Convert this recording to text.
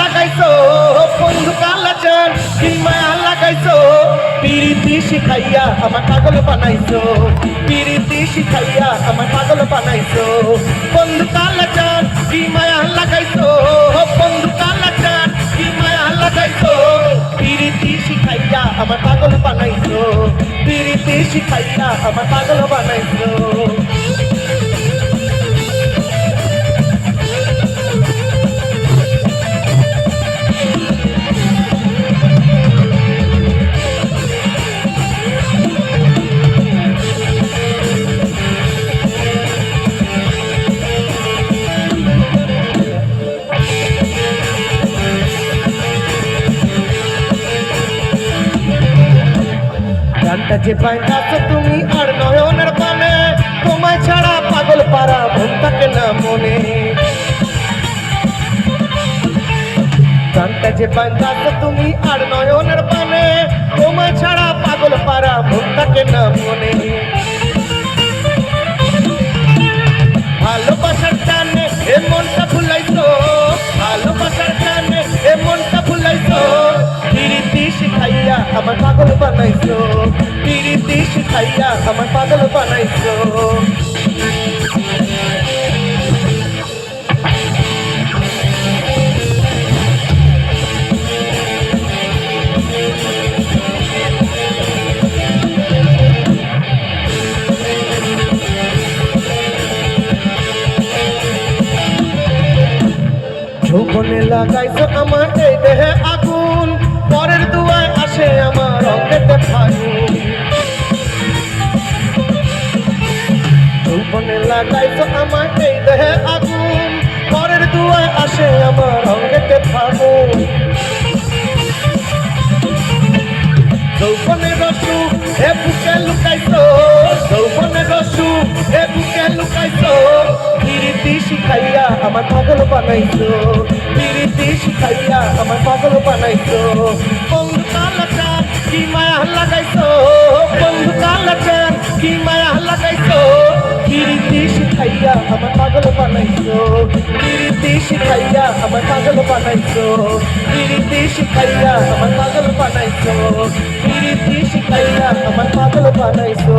লাগাইছো? বন্ধু কালাচান কি মায়া লাগাইছো? পিরিতি শিখাইয়া আমার পাগল বানাইছো। পিরিতি শিখাইয়া আমার পাগল বানাইছো। বন্ধু কালাচান কি মায়া লাগাইছো? বন্ধু কালাচান কি মায়া লাগাইছো? পিরিতি শিখাইয়া আমার পাগল বানাইছো। পিরিতি শিখাইয়া আমার যে পাইতাছো তুমি আর নয়নের পানে তোমায় ছাড়া পাগল পারা মন থাকে না মনে। গানটা যে পাইতাছো তুমি আর নয়নের পানে তোমায় ছাড়া পাগল পারা মন থাকে না মনে। আমার পাগল বানাইছো যৌবনে লাগাইছো আমার এই দেহে আগুন লাগাইছো আমার এই দেহে আগুন। পরের দুয়ায় আসে আমার অঙ্গেতে ফাগুন। যৌবনে রসু এ বুকে লুকাইছো, যৌবনে রসু এ বুকে লুকাইছো। পিরিতি শিখাইয়া আমার পাগল বানাইছো, পিরিতি শিখাইয়া আমার পাগল বানাইছো। কি মায়া শিখাইয়া আমার পাগল বানাইছো। কীর্তি শিখাইয়া আমার পাগল বানাইছো। কীর্তি শিখাইয়া আমার পাগল বানাইছো। কীর্তি শিখাইয়া আমার পাগল বানাইছো।